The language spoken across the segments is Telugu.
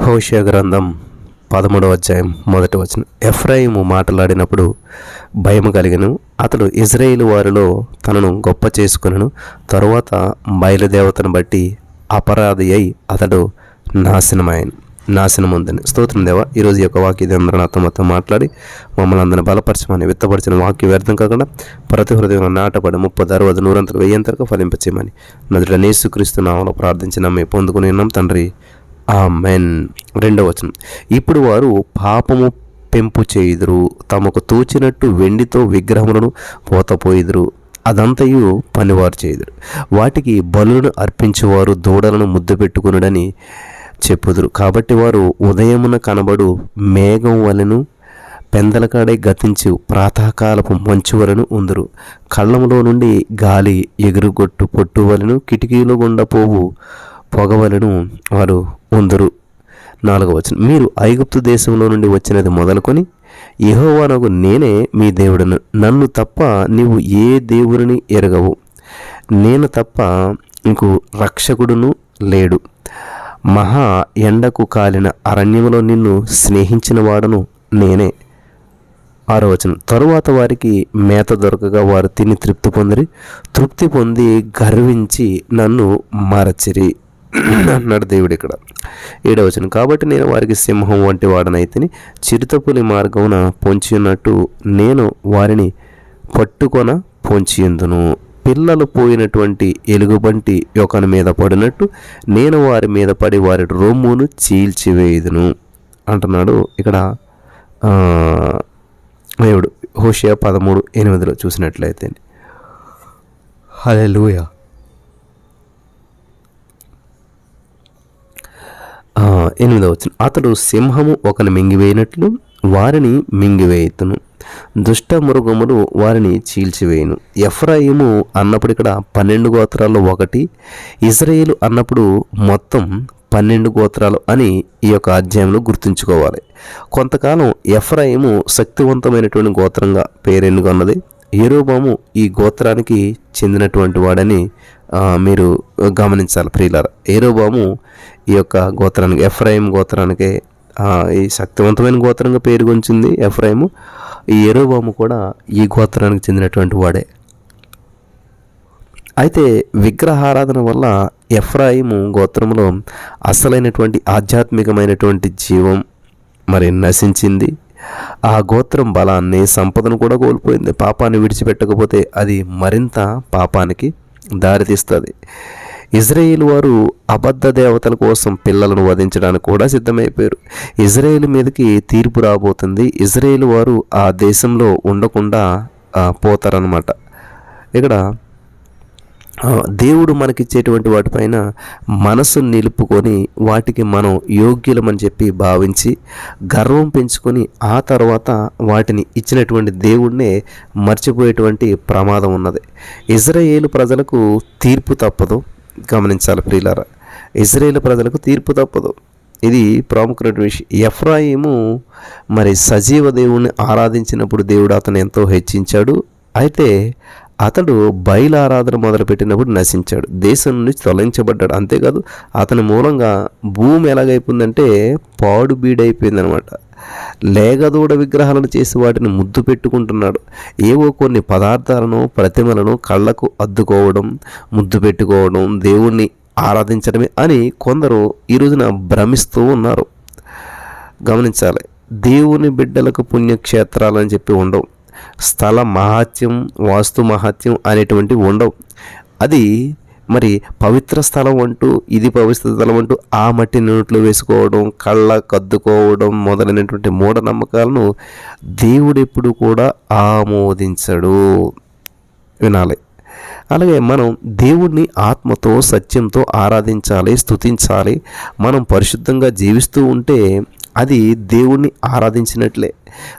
హోషయ గ్రంథం పదమూడవ అధ్యాయం మొదటి వచనం. ఎఫ్రాయిము మాట్లాడినప్పుడు భయము కలిగను. అతడు ఇజ్రాయేలు వారిలో తనను గొప్ప చేసుకునను. తరువాత బయలుదేవతను బట్టి అపరాధి అయి అతడు నాశనమాయను. నాశనం ఉందని స్తోత్రం దేవ ఈరోజు యొక్క వాక్య అందరూ మొత్తం మాట్లాడి మమ్మల్ని అందరిని బలపరచమని విత్తపరిచిన వాక్య వ్యర్థం కాకుండా ప్రతి హృదయం నాటపడి ముప్పై అరవై నూరంతలు వెయ్యంతరకు ఫలింపచేయమని. నదుడ నేసుక్రీస్తు నామలో ప్రార్థించిన మేము పొందుకుని ఉన్నాం. తండ్రి ఆ మెన్ రెండవ వచనం. ఇప్పుడు వారు పాపము పెంపు చేయుదురు తమకు తోచినట్టు వెండితో విగ్రహములను పోతపోయిదురు అదంతయు పనివారు చేయుదురు. వాటికి బలులను అర్పించేవారు దూడలను ముద్దు పెట్టుకునుడని చెప్పుదురు. కాబట్టి వారు ఉదయమున కనబడు మేఘం వలెను పెందలకాడే గతించు ప్రాతకాలపు మంచు వలను ఉందరు. కళ్ళములో నుండి గాలి ఎగురుగొట్టు పొట్టు వలను కిటికీలు గుండా పోవు పొగవలను వారు ఉందరు. నాలుగవ వచనం. మీరు ఐగుప్తు దేశంలో నుండి వచ్చినది మొదలుకొని యహోవానకు నేనే మీ దేవుడను. నన్ను తప్ప నీవు ఏ దేవుడిని ఎరగవు. నేను తప్ప ఇంకో రక్షకుడును లేడు. మహా ఎండకు కాలిన అరణ్యంలో నిన్ను స్నేహించిన వాడను నేనే. ఆరో వచనం. తరువాత వారికి మేత దొరకగా వారు తిని తృప్తి పొందిరి. తృప్తి పొంది గర్వించి నన్ను మరచిరి. అన్నాడు దేవుడు ఇక్కడ. ఏడవచనం కాబట్టి నేను వారికి సింహం వంటి వాడనైతిని చిరుతపులి మార్గమున పొంచి ఉన్నట్టు నేను వారిని పట్టుకొన పొంచియందును. పిల్లలు పోయినటువంటి ఎలుగుబంటి ఒకని మీద పడినట్టు నేను వారి మీద పడి వారి రొమ్మును చీల్చివేయుదును. అంటున్నాడు ఇక్కడ దేవుడు. హోషియా పదమూడు ఎనిమిదిలో చూసినట్లయితే. హలే ఎనిమిదవ వచ్చిన అతడు సింహము ఒకని మింగివేయినట్లు వారిని మింగివేయుతును. దుష్ట మృగములు వారిని చీల్చివేయును. ఎఫ్రాయిము అన్నప్పుడు ఇక్కడ పన్నెండు గోత్రాలు ఒకటి ఇజ్రాయేలు అన్నప్పుడు మొత్తం పన్నెండు గోత్రాలు అని ఈ యొక్క అధ్యాయంలో గుర్తుంచుకోవాలి. కొంతకాలం ఎఫ్రాయిము శక్తివంతమైనటువంటి గోత్రంగా పేరెన్నుకొన్నది ఎరోబాము ఈ గోత్రానికి చెందినటువంటి వాడని మీరు గమనించాలి ప్రియులార. ఏరోబాము ఈ యొక్క గోత్రానికి ఎఫ్రాయిం గోత్రానికి ఈ శక్తివంతమైన గోత్రంగా పేరు పేరుగొంచింది ఎఫ్రాయిము. ఈ ఏరోబాము కూడా ఈ గోత్రానికి చెందినటువంటి వాడే. అయితే విగ్రహారాధన వల్ల ఎఫ్రాయిము గోత్రంలో అసలైనటువంటి ఆధ్యాత్మికమైనటువంటి జీవం మరి నశించింది. ఆ గోత్రం బలాన్ని సంపదను కూడా కోల్పోయింది. పాపాన్ని విడిచిపెట్టకపోతే అది మరింత పాపానికి దారితీస్తుంది. ఇజ్రాయేల్ వారు అబద్ధ దేవతల కోసం పిల్లలను వధించడానికి కూడా సిద్ధమైపోయారు. ఇజ్రాయేల్ మీదకి తీర్పు రాబోతుంది. ఇజ్రాయేల్ వారు ఆ దేశంలో ఉండకుండా పోతారనమాట ఇక్కడ దేవుడు మనకిచ్చేటువంటి వాటిపైన మనసు నిలుపుకొని వాటికి మనం యోగ్యులమని చెప్పి భావించి గర్వం పెంచుకొని ఆ తర్వాత వాటిని ఇచ్చినటువంటి దేవుణ్ణే మర్చిపోయేటువంటి ప్రమాదం ఉన్నది. ఇజ్రాయేలు ప్రజలకు తీర్పు తప్పదు. గమనించాలి ప్రియులారా. ఇజ్రాయేల్ ప్రజలకు తీర్పు తప్పదు. ఇది ప్రాముఖ్యమైన విషయం. ఎఫ్రాయిము మరి సజీవ దేవుణ్ణి ఆరాధించినప్పుడు దేవుడు అతను ఎంతో హెచ్చించాడు. అయితే అతడు బయలు ఆరాధన మొదలుపెట్టినప్పుడు నశించాడు. దేశం నుంచి తొలగించబడ్డాడు. అంతేకాదు అతని మూలంగా భూమి ఎలాగైపోయిందంటే పాడుబీడైపోయిందనమాట లేగదూడ విగ్రహాలను చేసి వాటిని ముద్దు పెట్టుకుంటున్నాడు. ఏవో కొన్ని పదార్థాలను ప్రతిమలను కళ్ళకు అద్దుకోవడం ముద్దు పెట్టుకోవడం దేవుణ్ణి ఆరాధించడమే అని కొందరు ఈ రోజున భ్రమిస్తూ ఉన్నారు. గమనించాలి. దేవుని బిడ్డలకు పుణ్యక్షేత్రాలని చెప్పి ఉండవు. స్థల మహాత్యం వాస్తు మహాత్యం అనేటువంటి ఉండవు. అది మరి పవిత్ర స్థలం అంటూ ఇది పవిత్ర స్థలం అంటూ ఆ మట్టి నోట్లో వేసుకోవడం కళ్ళ కద్దుకోవడం మొదలైనటువంటి మూఢనమ్మకాలను దేవుడు ఎప్పుడు కూడా ఆమోదించడు. వినాలి. అలాగే మనం దేవుణ్ణి ఆత్మతో సత్యంతో ఆరాధించాలి స్తుతించాలి. మనం పరిశుద్ధంగా జీవిస్తూ ఉంటే అది దేవుణ్ణి ఆరాధించినట్లే.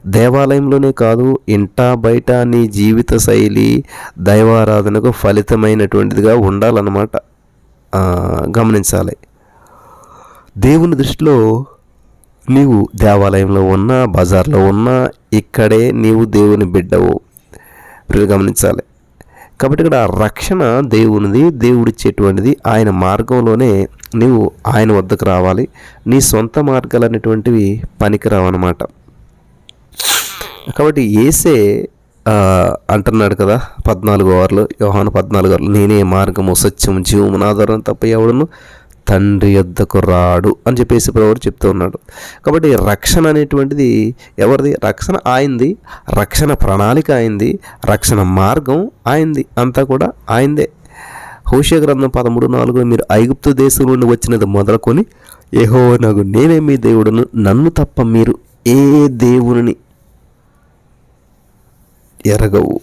దేవాలయంలోనే కాదు ఇంట బయట నీ జీవిత శైలి దైవారాధనకు ఫలితమైనటువంటిదిగా ఉండాలన్నమాట. గమనించాలి. దేవుని దృష్టిలో నీవు దేవాలయంలో ఉన్నా బజార్లో ఉన్నా ఇక్కడే నీవు దేవుని బిడ్డవు. ప్రియులు గమనించాలి. కాబట్టి ఇక్కడ రక్షణ దేవునిది దేవుడిచ్చేటువంటిది ఆయన మార్గంలోనే నీవు ఆయన వద్దకు రావాలి. నీ సొంత మార్గాలు అనేటువంటివి పనికిరావన్నమాట. కాబట్టి ఏసే అంటున్నాడు కదా పద్నాలుగు వారులు యోహాను పద్నాలుగు వారులు నేనే మార్గము సత్యము జీవము నాధారం తప్ప ఎవడును తండ్రి యొద్దకు రాడు అని చెప్పేసి ప్రభు చెప్తూ ఉన్నాడు. కాబట్టి రక్షణ అనేటువంటిది ఎవరిది? రక్షణ ఆయింది రక్షణ ప్రణాళిక అయింది రక్షణ మార్గం ఆయింది అంతా కూడా ఆయిందే హోషే గ్రంథం పదమూడు నాలుగులో మీరు ఐగుప్తు దేశం నుండి వచ్చినది మొదలుకొని ఏహో నాకు నేనే మీ దేవుడును నన్ను తప్ప మీరు ఏ దేవుని ఎరగవు.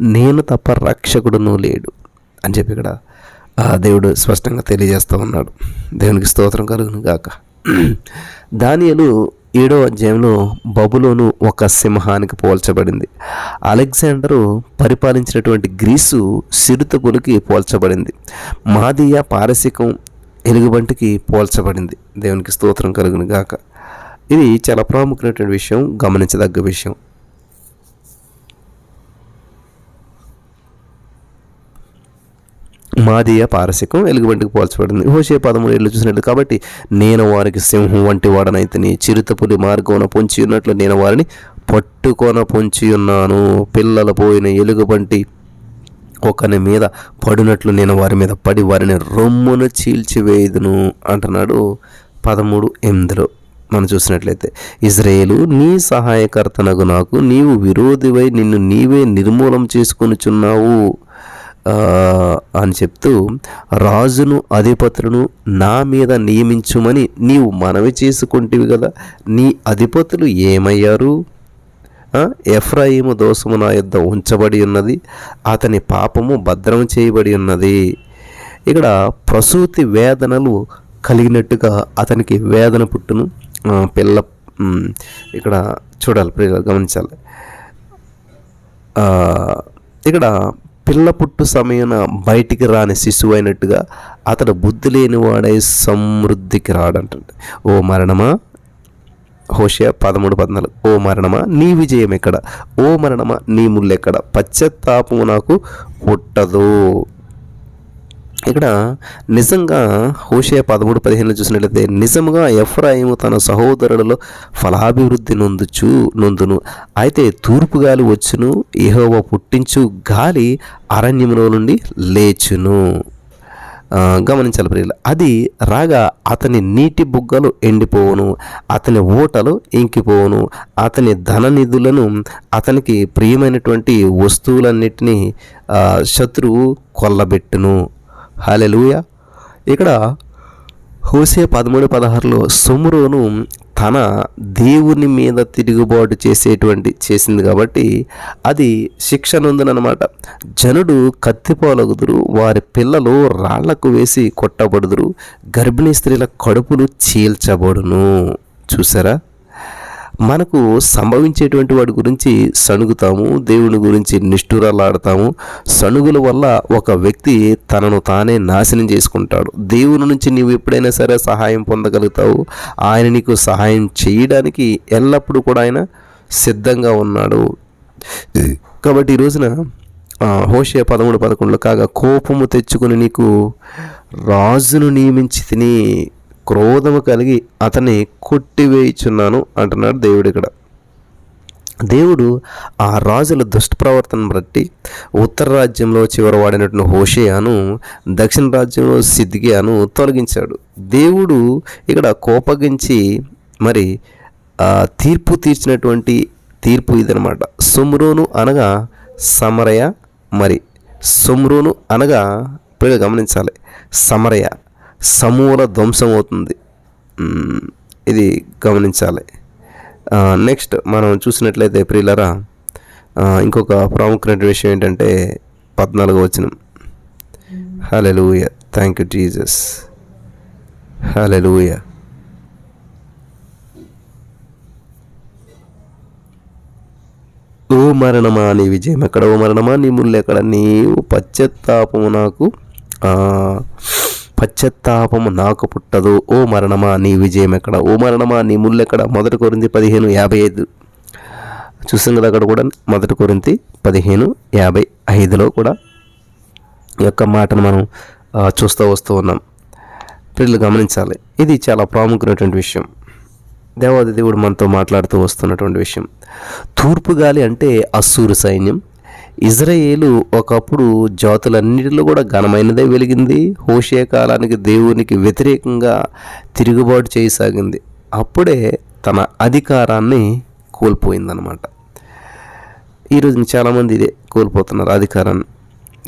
నేను తప్ప రక్షకుడును లేడు. అని చెప్పి ఇక్కడ ఆ దేవుడు స్పష్టంగా తెలియజేస్తూ ఉన్నాడు. దేవునికి స్తోత్రం కలుగును గాక. దానియలు ఏడో అధ్యాయంలో బబులోను ఒక సింహానికి పోల్చబడింది. అలెగ్జాండరు పరిపాలించినటువంటి గ్రీసు సిరుతపులకి పోల్చబడింది. మాదియ పారసికం ఎలుగుబంటికి పోల్చబడింది. దేవునికి స్తోత్రం కలుగును గాక. ఇది చాలా ప్రాముఖ్యమైనటువంటి విషయం గమనించదగ్గ విషయం. మాదియ పారసికం ఎలుగుబంటికి పోల్చబడింది. హోషే పదమూడు ఏళ్ళు చూసినట్లు కాబట్టి నేను వారికి సింహం వంటి వాడనైతేని చిరుతపులి మార్గమున పొంచి ఉన్నట్లు నేను వారిని పట్టుకొన పొంచి ఉన్నాను. పిల్లల పోయిన ఎలుగుబంటి ఒకని మీద పడినట్లు నేను వారి మీద పడి వారిని రొమ్మును చీల్చివేయదును అంటున్నాడు పదమూడు ఎనిమిదిలో. మనం చూసినట్లయితే ఇజ్రాయేలు నీ సహాయకర్తనగు నాకు నీవు విరోధివై నిన్ను నీవే నిర్మూలం చేసుకొనిచున్నావు. అని చెప్తూ రాజును అధిపతులను నా మీద నియమించుమని నీవు మనవి చేసుకుంటివి కదా నీ అధిపతులు ఏమయ్యారు? ఎఫ్రాయిము దోషము నా యొద్ద ఉంచబడి ఉన్నది అతని పాపము భద్రం చేయబడి ఉన్నది. ఇక్కడ ప్రసూతి వేదనలు కలిగినట్టుగా అతనికి వేదన పుట్టును. పిల్ల ఇక్కడ చూడాలి ప్రజలు గమనించాలి. ఇక్కడ పిల్ల పుట్టు సమయాన బయటికి రాని శిశువు అయినట్టుగా అతడు బుద్ధి లేనివాడై సమృద్ధికి రాడంటే ఓ మరణమా? హోషయ పదమూడు పద్నాలుగు. ఓ మరణమా? నీ విజయం ఎక్కడ ఓ మరణమా? నీ ముళ్ళెక్కడ పశ్చాత్తాపము నాకు పుట్టదు. ఇక్కడ నిజంగా హోషయ పదమూడు పదిహేను చూసినట్లయితే నిజముగా ఎఫ్రాయిము తన సహోదరులలో ఫలాభివృద్ధి నొందుచు నొందును. అయితే తూర్పు గాలి వచ్చును ఏహోవ పుట్టించు గాలి అరణ్యములో నుండి లేచును. గమనించాలి ప్రియులు అది రాగా అతని నీటి బుగ్గలు ఎండిపోవును అతని ఓటలు ఇంకిపోవును అతని ధన నిధులను అతనికి ప్రియమైనటువంటి వస్తువులన్నిటినీ శత్రువు కొల్లబెట్టును. హాలెలుయ ఇక్కడ హోసే పదమూడు పదహారులో సుమ్రోను తన దేవుని మీద తిరుగుబాటు చేసేటువంటి చేసింది కాబట్టి అది శిక్ష నొందునమాట జనుడు కత్తిపోలగుదురు వారి పిల్లలు రాళ్ళకు వేసి కొట్టబడుదురు గర్భిణీ స్త్రీల కడుపులు చీల్చబడును. చూసారా? మనకు సంభవించేటువంటి వాడి గురించి సణుగుతాము దేవుని గురించి నిష్ఠురాలాడతాము. సణుగుల వల్ల ఒక వ్యక్తి తనను తానే నాశనం చేసుకుంటాడు. దేవుని నుంచి నీవు ఎప్పుడైనా సరే సహాయం పొందగలుగుతావు. ఆయన నీకు సహాయం చేయడానికి ఎల్లప్పుడూ కూడా ఆయన సిద్ధంగా ఉన్నాడు. కాబట్టి ఈ రోజున హోషే పదమూడు పదకొండులో కాగా కోపము తెచ్చుకుని నీకు రాజును నియమించి తిని క్రోధము కలిగి అతన్ని కొట్టివేయుచున్నాను అంటున్నాడు దేవుడు ఇక్కడ. దేవుడు ఆ రాజుల దుష్ట ప్రవర్తన బట్టి ఉత్తర రాజ్యంలో చివరి వాడినటువంటి హోషేయాను దక్షిణ రాజ్యంలో సిద్ధియాను తొలగించాడు. దేవుడు ఇక్కడ కోపగించి మరి తీర్పు తీర్చినటువంటి తీర్పు ఇదనమాట సుమ్రోను అనగా సమరయ మరి సుమ్రోను అనగా ఇప్పుడు గమనించాలి. సమరయ సమూల ధ్వంసం అవుతుంది. ఇది గమనించాలి. నెక్స్ట్ మనం చూసినట్లయితే ప్రియులరా ఇంకొక ప్రాముఖ్యమైన విషయం ఏంటంటే పద్నాలుగు వచనం. Hallelujah thank you Jesus hallelujah ఓ మరణమా నీ విజయం ఎక్కడ? ఓ మరణమా నీ ముళ్ళు ఎక్కడ? నీవు పశ్చత్తాపము నాకు పశ్చత్తాపము నాకు పుట్టదు. ఓ మరణమా నీ విజయం ఎక్కడ? ఓ మరణమా నీ ముళ్ళు ఎక్కడ? మొదటి కొరింది పదిహేను యాభై ఐదు. చూసాం కదా అక్కడ కూడా మొదటి కొరింది పదిహేను యాభై ఐదులో కూడా ఈ యొక్క మాటను మనం చూస్తూ వస్తూ ఉన్నాం. పిల్లలు గమనించాలి. ఇది చాలా ప్రాముఖ్యమైనటువంటి విషయం. దేవాది దేవుడు మనతో మాట్లాడుతూ వస్తున్నటువంటి విషయం. తూర్పు గాలి అంటే అస్సూరు సైన్యం. ఇజ్రాయేలు ఒకప్పుడు జాతులన్నిటిలో కూడా ఘనమైనదే వెలిగింది. హోషే కాలానికి దేవునికి వ్యతిరేకంగా తిరుగుబాటు చేయసాగింది. అప్పుడే తన అధికారాన్ని కోల్పోయిందనమాట ఈరోజు చాలామంది ఇదే కోల్పోతున్నారు అధికారాన్ని.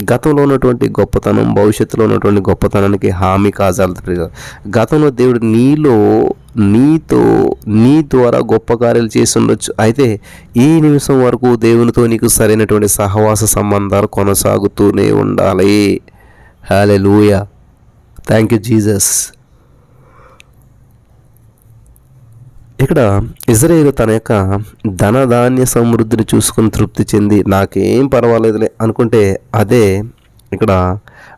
గతంలో ఉన్నటువంటి గొప్పతనం భవిష్యత్తులో ఉన్నటువంటి గొప్పతనానికి హామీ కాజాలు గతంలో దేవుడు నీలో నీతో నీ ద్వారా గొప్ప కార్యాలు చేసి ఉండొచ్చు. అయితే ఈ నిమిషం వరకు దేవునితో నీకు సరైనటువంటి సహవాస సంబంధాలు కొనసాగుతూనే ఉండాలి. Hallelujah thank you Jesus ఇక్కడ ఇజ్రాయేల్ తన యొక్క ధనధాన్య సమృద్ధిని చూసుకుని తృప్తి చెంది నాకేం పర్వాలేదులే అనుకుంటే అదే ఇక్కడ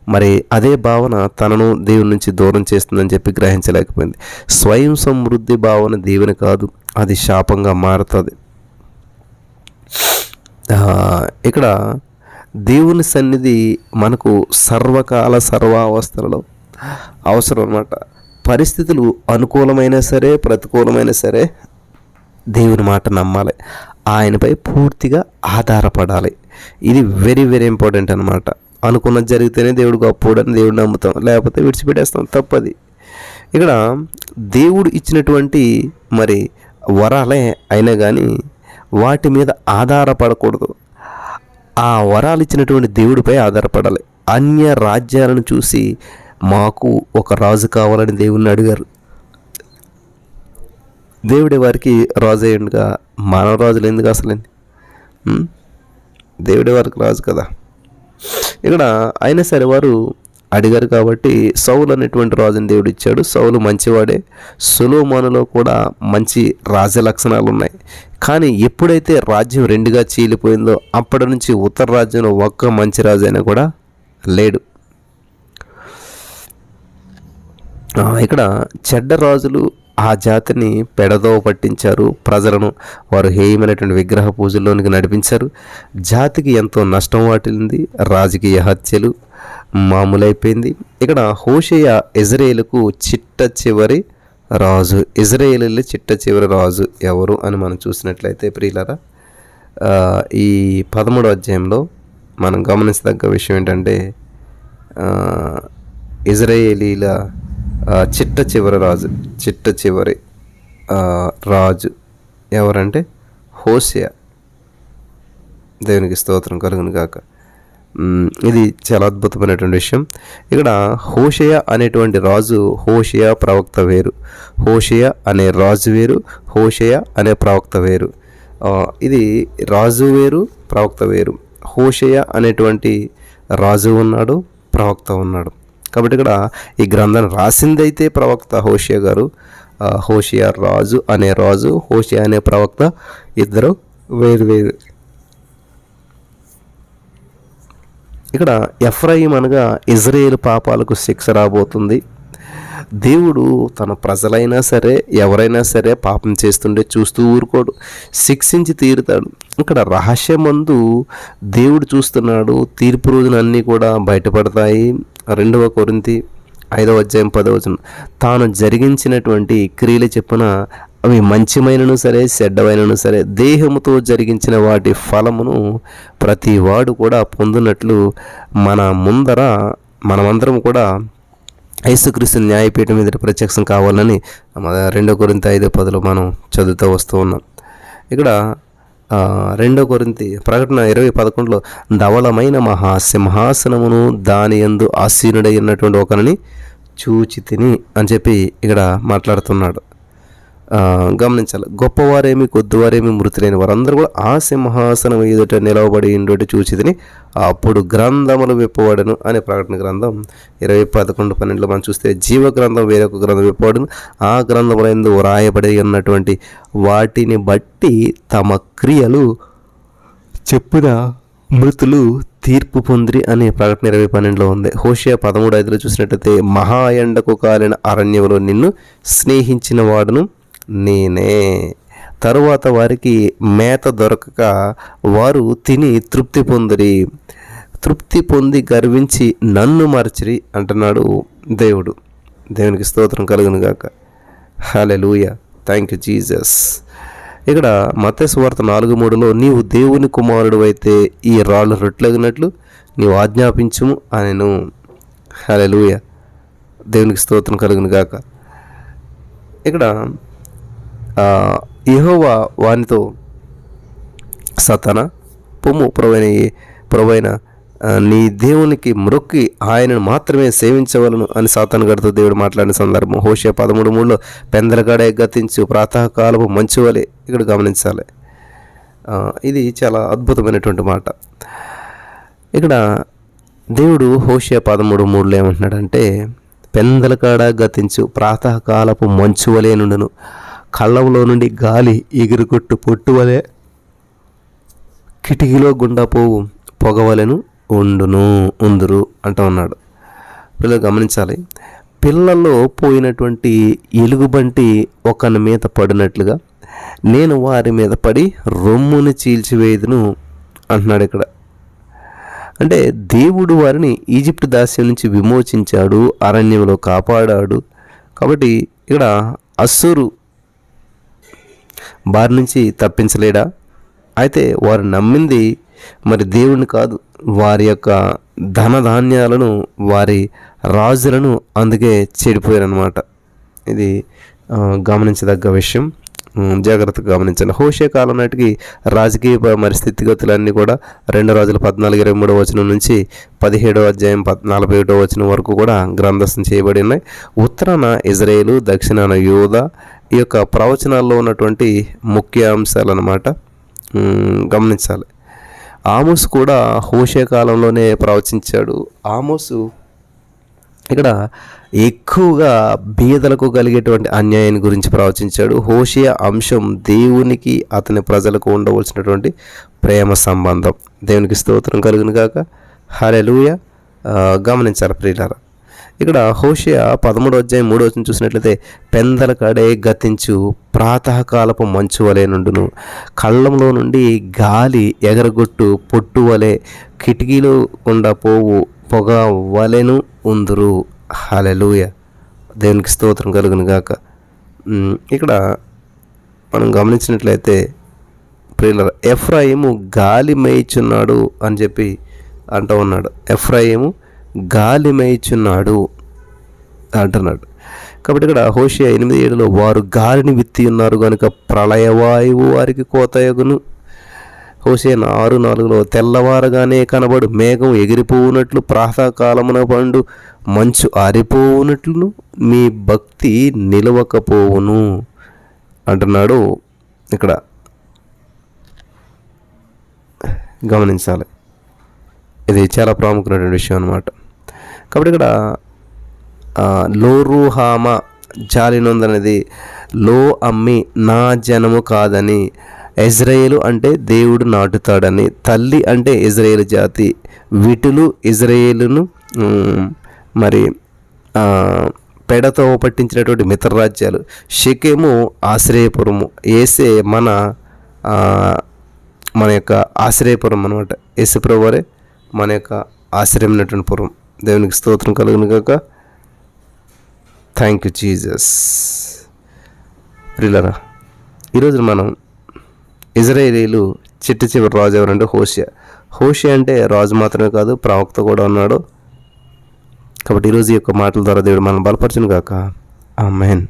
మరి అదే భావన తనను దేవుని నుంచి దూరం చేస్తుందని చెప్పి గ్రహించలేకపోయింది. స్వయం సమృద్ధి భావన దేవుని కాదు అది శాపంగా మారుతుంది. ఇక్కడ దేవుని సన్నిధి మనకు సర్వకాల సర్వావస్థలలో అవసరం అన్నమాట పరిస్థితులు అనుకూలమైనా సరే ప్రతికూలమైనా సరే దేవుని మాట నమ్మాలి. ఆయనపై పూర్తిగా ఆధారపడాలి. ఇది వెరీ వెరీ ఇంపార్టెంట్ అనమాట అనుకున్నది జరిగితేనే దేవుడు గొప్పోడని దేవుడు నమ్ముతాం. లేకపోతే విడిచిపెట్టేస్తాం. తప్పది. ఇక్కడ దేవుడు ఇచ్చినటువంటి మరి వరాలే అయినా కానీ వాటి మీద ఆధారపడకూడదు. ఆ వరాలు ఇచ్చినటువంటి దేవుడిపై ఆధారపడాలి. అన్య రాజ్యాలను చూసి మాకు ఒక రాజు కావాలని దేవుణ్ణి అడిగారు. దేవుడే వారికి రాజు అయ్యండుగా మానవ రాజులు ఎందుకు అసలండి దేవుడే వారికి రాజు కదా. ఇక్కడ అయినా సరే వారు అడిగారు కాబట్టి సౌలు అనేటువంటి రాజుని దేవుడు ఇచ్చాడు. సౌలు మంచివాడే. సులోమానులో కూడా మంచి రాజ లక్షణాలు ఉన్నాయి. కానీ ఎప్పుడైతే రాజ్యం రెండుగా చీలిపోయిందో అప్పటి నుంచి ఉత్తర రాజ్యంలో ఒక్క మంచి రాజు అయినా కూడా లేడు ఆ, ఇక్కడ చెడ్డ రాజులు ఆ జాతిని పెడదో పట్టించారు. ప్రజలను వారు హేయమైనటువంటి విగ్రహ పూజల్లోనికి నడిపించారు. జాతికి ఎంతో నష్టం వాటిల్లింది. రాజకీయ హత్యలు మామూలైపోయింది. ఇక్కడ హోషయ ఇజ్రాయేల్కు చిట్ట చివరి రాజు ఇజ్రాయేల్ చిట్ట చివరి రాజు ఎవరు అని మనం చూసినట్లయితే ప్రియులరా ఈ పదమూడో అధ్యాయంలో మనం గమనించదగ్గ విషయం ఏంటంటే ఇజ్రాయేలీల చిట్ట చివరి రాజు చిట్ట చివరి రాజు ఎవరంటే హోసియా దేవునికి స్తోత్రం కలుగును కాక ఇది చాలా అద్భుతమైనటువంటి విషయం. ఇక్కడ హోషయ అనేటువంటి రాజు హోషయ ప్రవక్త వేరు. హోషయ అనే రాజు వేరు హోషయ అనే ప్రవక్త వేరు. ఇది రాజు వేరు ప్రవక్త వేరు. హోషయ అనేటువంటి రాజు ఉన్నాడు ప్రవక్త ఉన్నాడు. కాబట్టి ఇక్కడ ఈ గ్రంథాన్ని రాసిందైతే ప్రవక్త హోషియా గారు హోషియా రాజు అనే రాజు హోషియా అనే ప్రవక్త ఇద్దరు వేరు వేరు. ఇక్కడ ఎఫ్రాయిం అనగా ఇజ్రాయేల్ పాపాలకు శిక్ష రాబోతుంది. దేవుడు తన ప్రజలైనా సరే ఎవరైనా సరే పాపం చేస్తుంటే చూస్తూ ఊరుకోడు శిక్షించి తీరుతాడు. ఇక్కడ రహస్యమందు దేవుడు చూస్తున్నాడు తీర్పు రోజున అన్నీ కూడా బయటపడతాయి. రెండవ కొరింతి ఐదవ అధ్యాయం పదవచనం తాను జరిగించినటువంటి క్రియలు చెప్పున అవి మంచిమైనను సరే చెడ్డమైనను సరే దేహముతో జరిగించిన వాటి ఫలమును ప్రతి వాడు కూడా పొందినట్లు మన ముందర మనమందరం కూడా యేసుక్రీస్తు న్యాయపీఠం మీద ప్రత్యక్షం కావాలని రెండో కొరింత ఐదో పదులు మనం చదువుతూ వస్తూ ఉన్నాం. ఇక్కడ రెండో కొరింతి ప్రకటన ఇరవై పదకొండులో ధవళమైన మహాసింహాసనమును దాని యందు ఆసీనుడైనటువంటి ఒకరిని చూచి తిని అని చెప్పి ఇక్కడ మాట్లాడుతున్నాడు. గమనించాలి. గొప్పవారేమి కొద్దివారేమి మృతులైన వారందరూ కూడా ఆ సింహాసనం ఎదుట నిలవబడి ఉండేటి చూచిదని అప్పుడు గ్రంథములు విప్పబడను అనే ప్రకటన గ్రంథం ఇరవై పదకొండు పన్నెండులో మనం చూస్తే జీవ గ్రంథం వేరొక గ్రంథం విప్పబడను. ఆ గ్రంథములందు వ్రాయబడి ఉన్నటువంటి వాటిని బట్టి తమ క్రియలు చెప్పున మృతులు తీర్పు పొందిరి అనే ప్రకటన ఇరవై పన్నెండులో ఉంది. హోషియా పదమూడు ఐదులో చూసినట్టయితే మహాయండకు కాలిన అరణ్యంలో నిన్ను స్నేహించిన వాడును నేనే. తరువాత వారికి మేత దొరకక వారు తిని తృప్తి పొందిరి. తృప్తి పొంది గర్వించి నన్ను మరచిరి అంటున్నాడు దేవుడు. దేవునికి స్తోత్రం కలుగును గాక హాలే లూయ థ్యాంక్ యూ జీసస్. ఇక్కడ మతేశ్వార్త నాలుగు మూడులో నీవు దేవుని కుమారుడు అయితే ఈ రాళ్ళు రొట్లగినట్లు నీవు ఆజ్ఞాపించుము అనేను. హలే లూయ దేవునికి స్తోత్రం కలుగును గాక ఇక్కడ యహోవా వానితో సతన పొమ్ము ప్రవైన ప్రవైన నీ దేవునికి మ్రొక్కి ఆయనను మాత్రమే సేవించవలను అని సాతాను గడితో దేవుడు మాట్లాడిన సందర్భం. హోషే పదమూడు మూడులో పెందలగాడే గతించు ప్రాతకాలపు మంచు వలె ఇక్కడ గమనించాలి. ఇది చాలా అద్భుతమైనటువంటి మాట. ఇక్కడ దేవుడు హోషే పదమూడు మూడులో ఏమంటున్నాడంటే పెందలకాడ గతించు ప్రాతకాలపు మంచు వలె నుండును. కళ్ళంలో నుండి గాలి ఎగిరిగొట్టు పొట్టువలే కిటికీలో గుండా పోవు పొగవలెను ఉండును ఉందురు అంటూ ఉన్నాడు పిల్లలు గమనించాలి. పిల్లల్లో పోయినటువంటి ఎలుగుబంటి ఒకని మీద పడినట్లుగా నేను వారి మీద పడి రొమ్ముని చీల్చివేయదును అంటున్నాడు ఇక్కడ. అంటే దేవుడు వారిని ఈజిప్ట్ దాస్యం నుంచి విమోచించాడు అరణ్యంలో కాపాడాడు. కాబట్టి ఇక్కడ అస్సురు బారి నుంచి తప్పించలేడా? అయితే వారు నమ్మింది మరి దేవుణ్ణి కాదు. వారి యొక్క ధనధాన్యాలను వారి రాజులను అందుకే చెడిపోయారనమాట ఇది గమనించదగ్గ విషయం. జాగ్రత్తగా గమనించండి హోషే కాలం నాటికి రాజకీయ మరి స్థితిగతులన్నీ కూడా రెండు రోజుల పద్నాలుగు ఇరవై మూడవ వచనం నుంచి పదిహేడవ అధ్యాయం పద్ నలభై ఒకటో వచనం వరకు కూడా గ్రంథస్థం చేయబడి ఉన్నాయి. ఉత్తరాన ఇజ్రాయేలు దక్షిణాన యోధ ఈ యొక్క ప్రవచనాల్లో ఉన్నటువంటి ముఖ్య అంశాలు అన్నమాట గమనించాలి. ఆమోస్ కూడా హోషే కాలంలోనే ప్రవచించాడు. ఆమోసు ఇక్కడ ఎక్కువగా బీదలకు కలిగేటువంటి అన్యాయాన్ని గురించి ప్రవచించాడు. హోషియా అంశం దేవునికి అతని ప్రజలకు ఉండవలసినటువంటి ప్రేమ సంబంధం. దేవునికి స్తోత్రం కలుగును కాక హరెలుయ గమనించాలి ప్రియులారా. ఇక్కడ హోషియా పదమూడు అధ్యాయం మూడో వచ్చిన చూసినట్లయితే పెందల కడే గతించు ప్రాతకాలపు మంచు వలె నుండును. కళ్ళంలో నుండి గాలి ఎగరగొట్టు పొట్టు వలె కిటికీలు గుండా పోవు పొగ వలెను ఉందురు. హలెలూయ దేవునికి స్తోత్రం కలుగును గాక. ఇక్కడ మనం గమనించినట్లయితే ప్రియుల ఎఫ్రాయిము గాలి మేయిచున్నాడు అని చెప్పి అంటూ ఉన్నాడు. ఎఫ్రాయిము గాలి మేయుచున్నాడు అంటున్నాడు. కాబట్టి ఇక్కడ హోషియా ఎనిమిది ఏడులో వారు గాలిని విత్తి ఉన్నారు కనుక ప్రళయవాయువు వారికి కోతయగును హోసేన ఆరు నాలుగులో తెల్లవారగానే కనబడు మేఘం ఎగిరిపోవునట్లు ప్రాతకాలమున పండు మంచు ఆరిపోవునట్లును మీ భక్తి నిలవకపోవును అంటున్నాడు. ఇక్కడ గమనించాలి. ఇది చాలా ప్రాముఖ్యమైనటువంటి విషయం అనమాట కాబట్టి ఇక్కడ ఆ, లోరుహామ జాలినొందనేది లో అమ్మి నా జనము కాదని ఇజ్రాయేలు అంటే దేవుడు నాటుతాడని తల్లి అంటే ఇజ్రాయేల్ జాతి విటులు ఇజ్రాయేలును మరి పెడతో పట్టించినటువంటి మిత్రరాజ్యాలు షకేము ఆశ్రయపురము. ఏసే మన మన యొక్క ఆశ్రయపురం అనమాట యేసుప్రభువరే మన యొక్క ఆశ్రయమైనటువంటి పురం. దేవునికి స్తోత్రం కలుగును కాక థ్యాంక్ యూ జీజస్ ప్రిలరా ఈరోజు మనం ఇజ్రాయేలీలు చిట్ట చివరి రాజు ఎవరంటే హోషియా. హోషియా అంటే రాజు మాత్రమే కాదు ప్రవక్త కూడా ఉన్నాడు. కాబట్టి ఈరోజు ఈ యొక్క మాటల ద్వారా దేవుడు మనం బలపరచును కాక ఆ మెయిన్